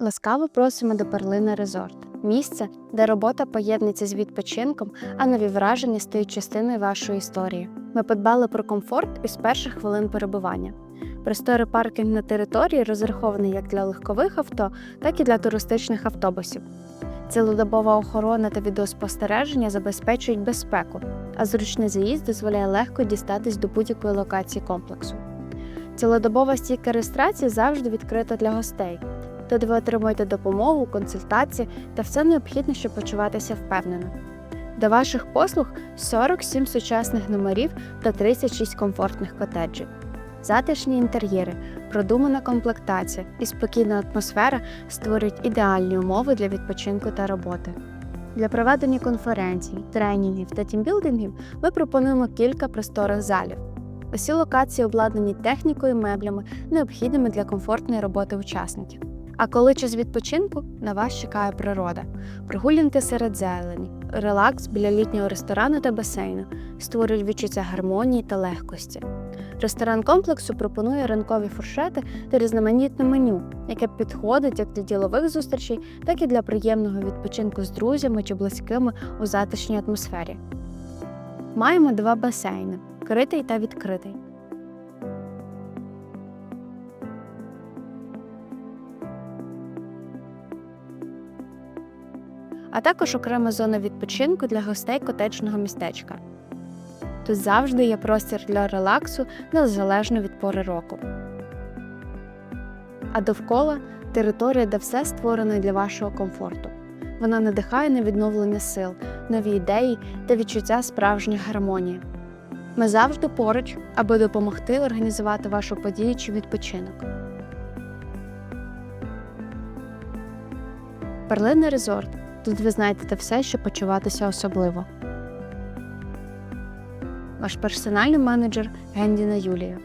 Ласкаво просимо до Перлина Резорт місце, де робота поєднується з відпочинком, а нові враження стають частиною вашої історії. Ми подбали про комфорт із перших хвилин перебування. Просторий паркінг на території розрахований як для легкових авто, так і для туристичних автобусів. Цілодобова охорона та відеоспостереження забезпечують безпеку, а зручний заїзд дозволяє легко дістатись до будь-якої локації комплексу. Цілодобова стійка реєстрації завжди відкрита для гостей. Тут ви отримуєте допомогу, консультації та все необхідне, щоб почуватися впевнено. До ваших послуг 47 сучасних номерів та 36 комфортних котеджів. Затишні інтер'єри, продумана комплектація і спокійна атмосфера створюють ідеальні умови для відпочинку та роботи. Для проведення конференцій, тренінгів та тімбілдингів ми пропонуємо кілька просторих залів. Усі локації обладнані технікою і меблями, необхідними для комфортної роботи учасників. А коли час відпочинку на вас чекає природа, прогулянки серед зелені, релакс біля літнього ресторану та басейну створюють відчуття гармонії та легкості. Ресторан комплексу пропонує ранкові фуршети та різноманітне меню, яке підходить як для ділових зустрічей, так і для приємного відпочинку з друзями чи близькими у затишній атмосфері. Маємо два басейни критий та відкритий. А також окрема зона відпочинку для гостей котеджного містечка. Тут завжди є простір для релаксу незалежно від пори року. А довкола територія, де все створено для вашого комфорту. Вона надихає на відновлення сил, нові ідеї та відчуття справжньої гармонії. Ми завжди поруч, аби допомогти організувати вашу подію чи відпочинок. Перлина Резорт Тут ви знайдете все, щоб почуватися особливо. Ваш персональний менеджер Гендіна Юлія.